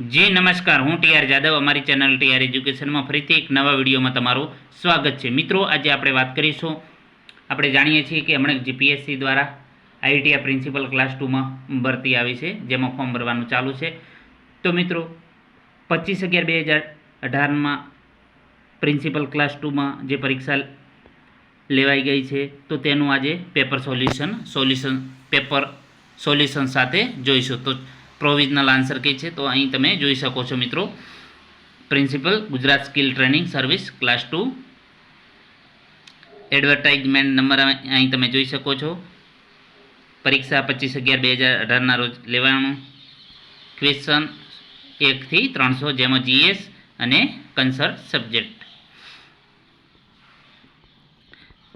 જી, નમસ્કાર. હું ટીઆર જાદવ. અમારી ચેનલ ટીઆર એજ્યુકેશનમાં ફરીથી એક નવા વિડીયોમાં તમારું સ્વાગત છે. મિત્રો, આજે આપણે વાત કરીશું. આપણે જાણીએ છીએ કે હમણાં જીપીએસસી દ્વારા આઈટીઆઈ પ્રિન્સિપલ ક્લાસ ટુમાં ભરતી આવી છે, જેમાં ફોર્મ ભરવાનું ચાલુ છે. તો મિત્રો, પચીસ અગિયાર બે હજાર અઢારમાં પ્રિન્સિપલ ક્લાસ ટુમાં જે પરીક્ષા લેવાઈ ગઈ છે, તો તેનું આજે paper solution solution paper solution સાથે જોઈશું. તો પ્રોવિઝનલ આન્સર કઈ છે તો અહીં તમે જોઈ શકો છો મિત્રો. Principal, Gujarat skill training service, class two. Advertisement number અહીં તમે જોઈ શકો છો. પરીક્ષા પચીસ અગિયાર બે હજાર અઢારના રોજ લેવાનું. ક્વેશ્ચન એકથી ત્રણસો, જેમાં જીએસ અને કન્સર્ટ સબ્જેક્ટ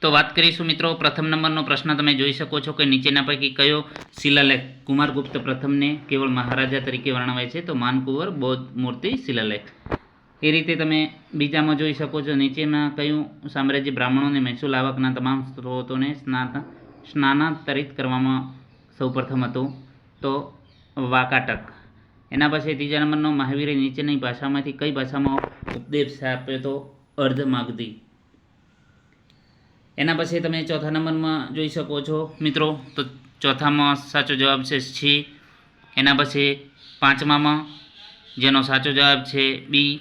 તો વાત કરીશું મિત્રો, પ્રથમ નંબરનો પ્રશ્ન તમે જોઈ શકો છો કે નીચેના પૈકી કયો શિલાલેખ કુમારગુપ્ત પ્રથમને કેવળ મહારાજા તરીકે વર્ણવાય છે? તો માનકુંવર બૌદ્ધ મૂર્તિ શિલાલેખ. એ રીતે તમે બીજામાં જોઈ શકો છો, નીચેના કયું સામ્રાજ્ય બ્રાહ્મણોને મહેસૂલ આવકના તમામ સ્ત્રોતોને સ્નાત, સ્નાનાંતરિત કરવામાં સૌપ્રથમ હતું? તો વાકાટક. એના પછી ત્રીજા નંબરનો, મહાવીરે નીચેની ભાષામાંથી કઈ ભાષામાં ઉપદેશ આપ્યો તો? અર્ધમાગધી. એના પછી તમે ચોથા નંબરમાં જોઈ શકો છો, મિત્રો. તો ચોથામાં સાચો જવાબ છે છી. એના પછી પાંચમામાં જેનો સાચો જવાબ છે બી.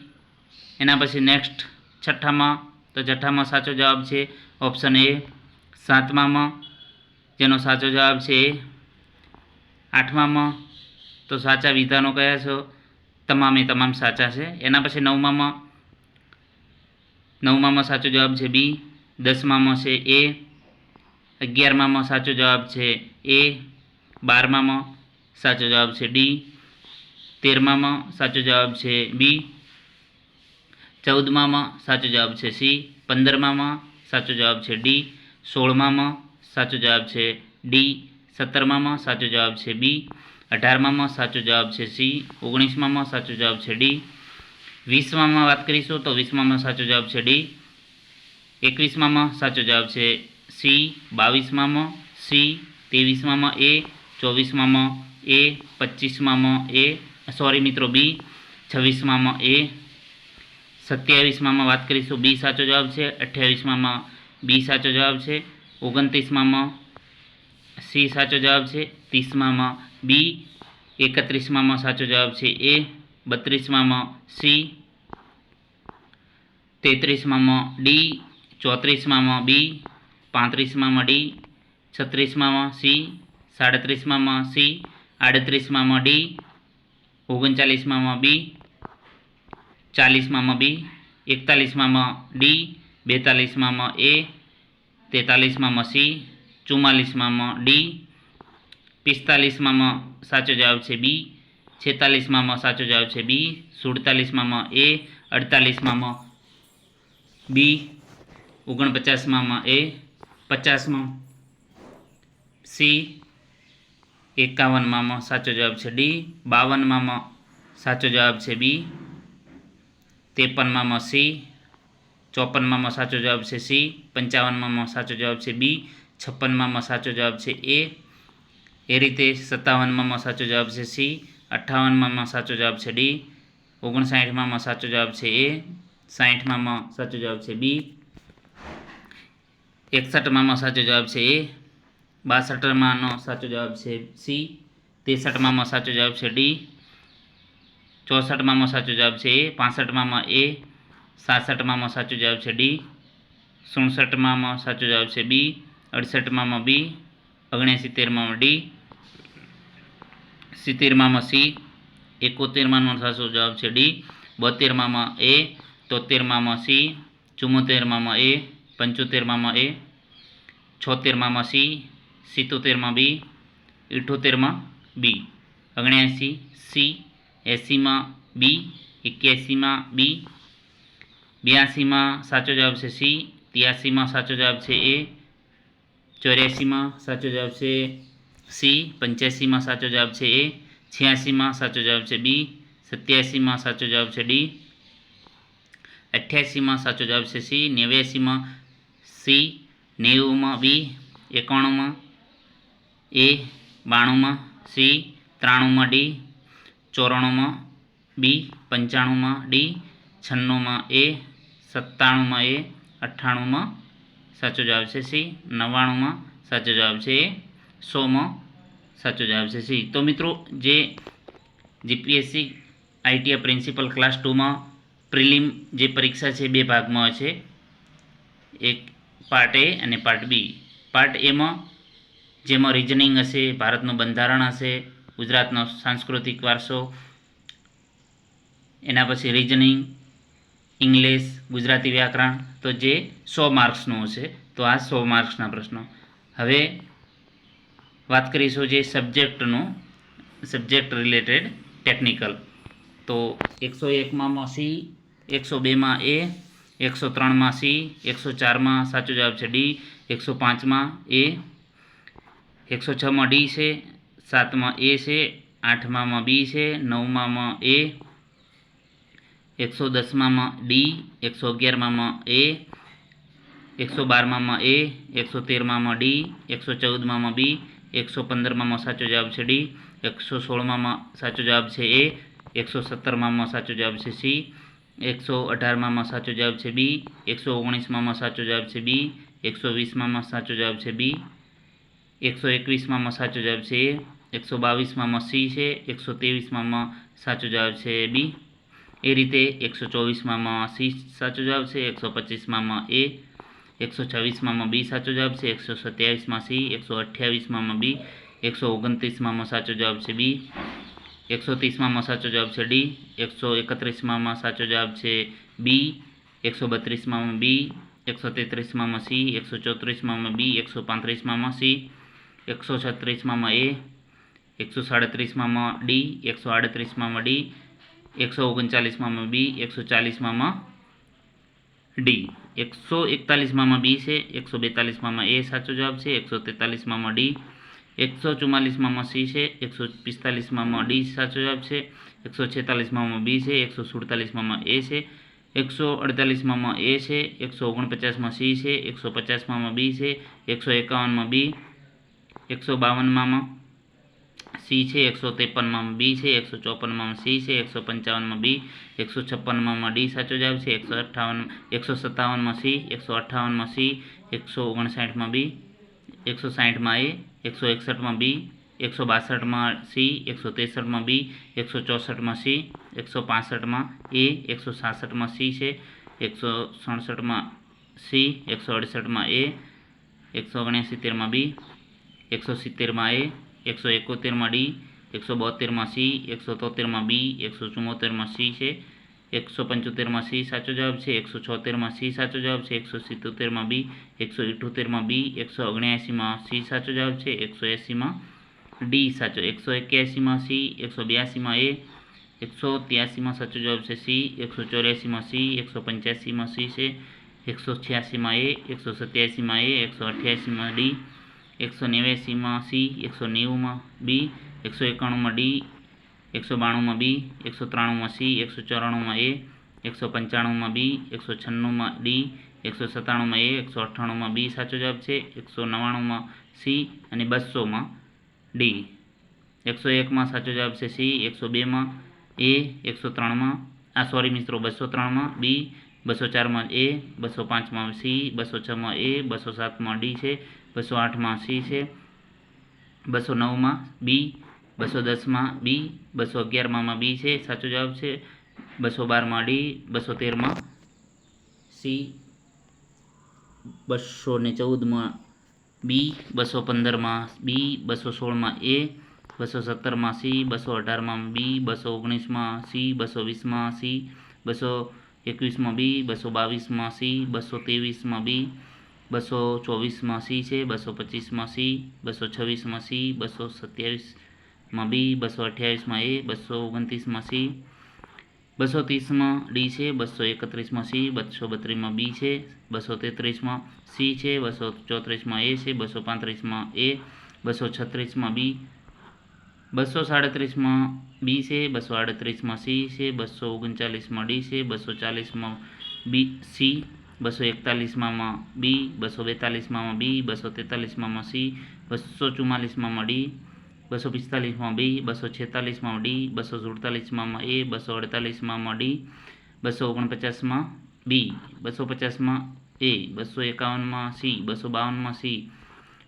એના પછી નેક્સ્ટ છઠ્ઠામાં, તો છઠ્ઠામાં સાચો જવાબ છે ઓપ્શન એ. સાતમામાં જેનો સાચો જવાબ છે એ. આઠમામાં, તો સાચા વિધાનો કયા છો? તમામે તમામ સાચા છે. એના પછી નવમામાં નવમામાં સાચો જવાબ છે બી. દસમામાં છે એ અગિયારમામાં સાચો જવાબ છે એ બારમામાં સાચો જવાબ છે ડી તેરમામાં સાચો જવાબ છે બી ચૌદમામાં સાચો જવાબ છે સી પંદરમામાં સાચો જવાબ છે ડી સોળમામાં સાચો જવાબ છે ડી સત્તરમામાં સાચો જવાબ છે બી અઢારમામાં સાચો જવાબ છે સી ઓગણીસમામાં સાચો જવાબ છે ડી વીસમામાં વાત કરીશું તો વીસમામાં સાચો જવાબ છે ડી એકવીસમામાં સાચો જવાબ છે સી, બાવીસમાં સી ત્રેવીસમામાં એ, ચોવીસમાં એ, પચીસમાં એ, સોરી મિત્રો, બી, છવ્વીસમાં એ, સત્યાવીસમાં વાત કરીશું, બી સાચો જવાબ છે, અઠ્યાવીસમાં બી સાચો જવાબ છે, ઓગણત્રીસમાં સી સાચો જવાબ છે, ત્રીસમાં બી, એકત્રીસમાં સાચો જવાબ છે, એ, બત્રીસમાં સી, તેત્રીસમાં ડી ચોત્રીસમાં બી, પાંત્રીસમાં ડી, છત્રીસમાં સી, સાડત્રીસમાં સી, આડત્રીસમાં ડી, ઓગણચાલીસમાં બી, ચાલીસમાં બી, એકતાલીસમાં ડી, બેતાલીસમાં એ, તેતાલીસમાં સી, ચુમ્માલીસમાં ડી, પિસ્તાલીસમાં સાચો જવાબ છે બી, છેતાલીસમાં સાચો જવાબ છે બી, સુડતાલીસમાં એ, અડતાલીસમાં બી. ઓગણપચાસમાં એ, પચાસમાં સી, એકાવનમાં સાચો જવાબ છે ડી, બાવનમાં સાચો જવાબ છે બી, ત્રેપનમાં સી, ચોપનમાં સાચો જવાબ છે સી, પંચાવનમાં સાચો જવાબ છે બી, છપ્પનમાં સાચો જવાબ છે એ. એ રીતે સત્તાવનમાં સાચો જવાબ છે સી, અઠ્ઠાવનમાં સાચો જવાબ છે ડી, ઓગણસાઠમાં સાચો જવાબ છે એ, સાઠમાં સાચો જવાબ છે બી એકસઠમાં સાચો જવાબ છે એ બાસઠમાંનો સાચો જવાબ છે સી ત્રેસઠમાં સાચો જવાબ છે ડી ચોસઠમાં સાચો જવાબ છે એ પાસઠમાંમાં એ સાસઠમાંમાં સાચો જવાબ છે ડી સુડસઠમાંમાં સાચો જવાબ છે બી અડસઠમાંમાં બી ઓગણસિત્તેરમાં ડી સિત્તેરમાં સી એકોતેરમાં સાચો જવાબ છે ડી બોતેરમાંમાં એ તોતેરમાંમાં સી ચુમ્મોતેરમાંમાં એ પંચોતેરમાંમાં એ છોતેરમાં સી, સિત્તોતેરમાં બી, ઇઠોતેરમાં બી, ઓગણ્યાસી સી, એંસીમાં બી, એક્યાસીમાં બી, બ્યાસીમાં સાચો જવાબ છે સી, ત્યાસીમાં સાચો જવાબ છે એ, ચોર્યાસીમાં સાચો જવાબ છે સી, પંચ્યાસીમાં સાચો જવાબ છે એ, છ્યાસીમાં સાચો જવાબ છે બી, સત્યાસીમાં સાચો જવાબ છે ડી, અઠ્યાસીમાં સાચો જવાબ છે સી, નેવ્યાસીમાં સી નેવુંમાં, બી, એકાણુંમાં, એ, બાણુંમાં, સી, ત્રાણુંમાં, ડી, ચોરાણુંમાં, બી, પંચાણુંમાં, ડી, છન્નુંમાં, એ, સત્તાણુંમાં, એ, અઠ્ઠાણુંમાં સાચો જવાબ છે સી, નવ્વાણુંમાં સાચો જવાબ છે એ, સોમાં સાચો જવાબ છે સી. તો મિત્રો, જે જીપીએસસી આઈટીઆઈ પ્રિન્સિપલ ક્લાસ ટુમાં પ્રિલિમ જે પરીક્ષા છે બે ભાગમાં હોય છે. એક પાર્ટ એ અને પાર્ટ બી. પાર્ટ એમાં જેમાં રિઝનિંગ હશે, ભારતનું બંધારણ હશે, ગુજરાતનો સાંસ્કૃતિક વારસો, એના પછી રિઝનિંગ ઇંગ્લિશ ગુજરાતી વ્યાકરણ, તો જે સો માર્ક્સનું હશે, તો આ સો માર્ક્સના પ્રશ્નો. હવે વાત કરીશું જે સબ્જેક્ટનું, સબ્જેક્ટ રિલેટેડ ટેકનિકલ. તો એકસો એકમાં સી એકસો બેમાં એ એકસો ત્રણમાં સી, એકસો ચારમાં સાચો જવાબ છે ડી, એકસો પાંચમાં એ, એકસો છમાં ડી છે, સાતમાં એ છે આઠમાં બી છે નવમાં એ, એકસો દસમાં ડી, એકસો અગિયારમાં એ, એકસો બારમામાં એ, એકસો તેરમાં ડી, એકસો ચૌદમાં બી, એકસો પંદરમાં સાચો જવાબ છે ડી, એકસો સોળમાં સાચો જવાબ છે એ, એકસો સત્તરમાં સાચો જવાબ છે સી એકસો અઢારમાં સાચો જવાબ છે બી, એકસો ઓગણીસમાં સાચો જવાબ છે બી, એકસો વીસમાં સાચો જવાબ છે બી, એકસો એકવીસમાં સાચો જવાબ છે એ, એકસો બાવીસમાં સી છે, એકસો ત્રેવીસમાં સાચો જવાબ છે બી. એ રીતે એકસો ચોવીસમાં સી સાચો જવાબ છે, એકસો પચીસમાં એ, એકસો છવ્વીસમાં બી સાચો જવાબ છે, એકસો સત્યાવીસમાં સી, એકસો અઠ્યાવીસમાં બી, એકસો ઓગણત્રીસમાં સાચો જવાબ છે બી. એકસો ત્રીસમાં સાચો જવાબ છે ડી એકસો એકત્રીસમાં સાચો જવાબ છે બી એકસો બત્રીસમાં બી એકસો તેત્રીસમાં સી એકસો ચોત્રીસમાં બી એકસો પાંત્રીસમાં સી એકસો છત્રીસમાં એ એકસો સાડત્રીસમાં ડી એકસો આડત્રીસમાં ડી એકસો ઓગણચાલીસમાં બી એકસો ચાલીસમાં ડી એકસો એકતાલીસમાં બી છે એકસો બેતાલીસમાં એ સાચો જવાબ છે એકસો તેતાલીસમાં ડી એકસો ચુમ્માલીસમાં સી છે એકસો પિસ્તાલીસમાં ડી સાચો જવાબ છે એકસો છેતાલીસમાં બી છે એકસો સુડતાલીસમાં એ છે એકસો અડતાલીસમાં એ છે એકસો ઓગણપચાસમાં સી છે એકસો પચાસમાં બી છે એકસો એકાવનમાં બી એકસો બાવનમાં સી છે એકસો ત્રેપનમાં બી છે એકસો ચોપનમાં સી છે એકસો પંચાવનમાં બી એકસો છપ્પનમાં ડી સાચો જવાબ છે એકસો અઠ્ઠાવન એકસો સત્તાવનમાં સી એકસો અઠ્ઠાવનમાં સી એકસો ઓગણસાઠમાં બી એકસો સાઠમાં એ એકસો એકસઠમાં બી, એકસો બાસઠમાં સી, એકસો ત્રેસઠમાં બી, એકસો ચોસઠમાં સી, એકસો પાસઠમાં એ, એકસો સાસઠમાં સી છે, એકસો સડસઠમાં સી, એકસો અડસઠમાં એ, એકસો ઓગણસિત્તેરમાં બી, એકસો સિત્તેરમાં એ, એકસો એકોતેરમાં ડી, એકસો બોતેરમાં સી, એકસો તોતેરમાં બી, એકસો ચુમ્મોતેરમાં સી છે એકસો પંચોતેરમાં સી સાચો જવાબ છે, એકસો છોતેરમાં સી સાચો જવાબ છે, એકસો સિત્તોતેરમાં બી, એકસો ઇઠોતેરમાં બી, એકસો ઓગણ્યાસીમાં સી સાચો જવાબ છે, એકસો એંસીમાં ડી સાચો, એકસો એક્યાસીમાં સી, એકસો બ્યાસીમાં એ, એકસો ત્યાસીમાં સાચો જવાબ છે સી, એકસો ચોર્યાસીમાં સી, એકસો પંચ્યાસીમાં સી છે, એકસો છ્યાસીમાં એ, એકસો સત્યાસીમાં એ, એકસો અઠ્યાસીમાં ડી, એકસો નેવ્યાસીમાં સી, એકસો નેવુંમાં બી, એકસો એકાણુંમાં ડી એકસો બાણુંમાં બી, એકસો ત્રાણુંમાં સી, એકસો ચોરાણુંમાં એ, એકસો પંચાણુંમાં બી, એકસો છન્નુંમાં ડી, એકસો સત્તાણુંમાં એ, એકસો અઠ્ઠાણુંમાં બી સાચો જવાબ છે, એકસો નવ્વાણુંમાં સી અને બસોમાં ડી. એકસો એકમાં સાચો જવાબ છે સી, એકસો બેમાં એ, એકસો ત્રણમાં, આ સોરી મિત્રો, બસો ત્રણમાં બી, બસો ચારમાં એ, બસો પાંચમાં સી, બસો છમાં એ, બસો સાતમાં ડી છે, બસો આઠમાં સી છે, બસો નવમાં બી બસો દસમાં બી બસો અગિયારમાં બી છે, સાચો જવાબ છે બસો બારમાં ડી બસો તેરમાં સી બસો ને ચૌદમાં બી બસો પંદરમાં બી બસો સોળમાં એ બસો સત્તરમાં સી બસો અઢારમાં બી બસો ઓગણીસમાં સી બસો વીસમાં સી બસો એકવીસમાં બી બસો બાવીસમાં સી બસો ત્રેવીસમાં બી બસો ચોવીસમાં સી છે, બસો પચીસમાં સી બસો છવ્વીસમાં સી બસો સત્યાવીસમાં બી બસો અઠ્યાવીસમાં એ, બસો ઓગણત્રીસમાં સી, બસો ત્રીસમાં ડી છે, બસો એકત્રીસમાં સી, બસો બત્રીસમાં બી છે, બસો તેત્રીસમાં સી છે, બસો ચોત્રીસમાં એ છે, બસો પાંત્રીસમાં એ, બસો છત્રીસમાં બી, બસો સાડત્રીસમાં બી છે, બસો આડત્રીસમાં સી છે, બસો ઓગણચાલીસમાં ડી છે, બસો ચાલીસમાં બી સી, બસો એકતાલીસમાં બી, બસો બેતાલીસમાં બી, બસો તેતાલીસમાં સી, બસો ચુમ્માલીસમાં ડી બસો પિસ્તાલીસમાં બી, બસો છેતાલીસમાં ડી, બસો સુડતાલીસમાં એ, બસો અડતાલીસમાં ડી, બસો ઓગણપચાસમાં બી, બસો પચાસમાં એ, બસો એકાવનમાં સી, બસો બાવનમાં સી,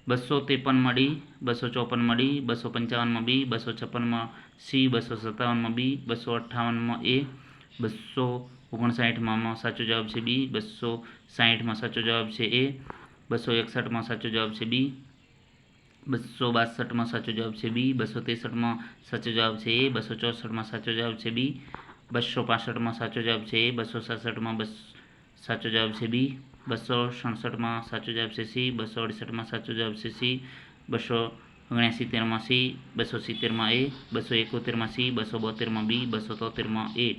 બસો ત્રેપનમાં ડી, બસો ચોપનમાં ડી, બસો પંચાવનમાં બી, બસો છપ્પનમાં સી, બસો સત્તાવનમાં બી, બસો અઠ્ઠાવનમાં એ, બસો ઓગણસાઠમાં સાચો જવાબ છે બી, બસો સાઠમાં સાચો જવાબ છે એ, બસો એકસઠમાં સાચો જવાબ છે બી બસો બાસઠમાં સાચો જવાબ છે બી, બસો ત્રેસઠમાં સાચો જવાબ છે એ, બસો ચોસઠમાં સાચો જવાબ છે બી, બસો પાસઠમાં સાચો જવાબ છે એ, બસો સાસઠમાં બસ સાચો જવાબ છે બી, બસો સડસઠમાં સાચો જવાબ છે સી, બસો અડસઠમાં સાચો જવાબ છે સી, બસો ઓગણસિત્તેરમાં સી, બસો સિત્તેરમાં એ, બસો એકોતેરમાં સી, બસો બોતેરમાં બી, બસો તોતેરમાં એ.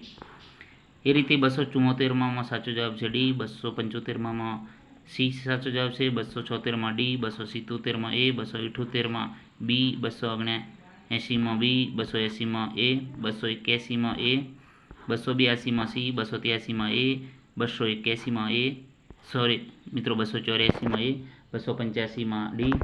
એ રીતે બસો ચુમ્મોતેરમાં સાચો જવાબ છે ડી, બસો પંચોતેરમાં સી સાચો જવાબ છે બસો છોતેરમાં ડી, બસો સિત્તોતેરમાં એ, બસો ઇઠોતેરમાં બી, બસો ઓગણ્યા એંશીમાં બી, બસો એંશીમાં એ, બસો એક્યાસીમાં એ, બસો બ્યાસીમાં સી, બસો ત્યાસીમાં એ, બસો એક્યાસીમાં એ, સોરી, મિત્રો બસો ચોર્યાસીમાં એ, બસો પંચ્યાસીમાં ડી,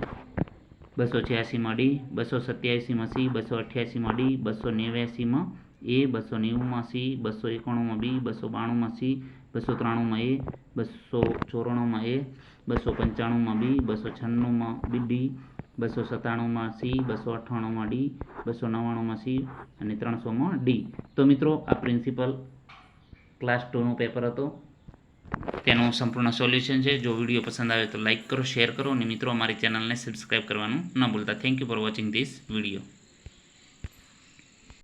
બસો છ્યાસીમાં ડી, બસો સત્યાસીમાં સી, બસો અઠ્યાસીમાં ડી, બસો નેવ્યાસીમાં એ, બસો નેવુંમાં સી, બસો એકાણુંમાં બી, બસો બાણુંમાં સી બસો ત્રાણુંમાં એ, બસો ચોરાણુંમાં એ, બસો પંચાણુંમાં બી, બસો છન્નુંમાં બી ડી, બસો સત્તાણુંમાં સી, બસો અઠ્ઠાણુંમાં ડી, બસો નવ્વાણુંમાં સી અને ત્રણસોમાં ડી. તો મિત્રો, આ પ્રિન્સિપલ ક્લાસ ટુનું પેપર હતો. તેનું સંપૂર્ણ સોલ્યુશન છે. જો વીડિયો પસંદ આવે તો લાઇક કરો, શેર કરો અને મિત્રો, અમારી ચેનલને સબસ્ક્રાઈબ કરવાનું ન ભૂલતા. Thank you for watching this video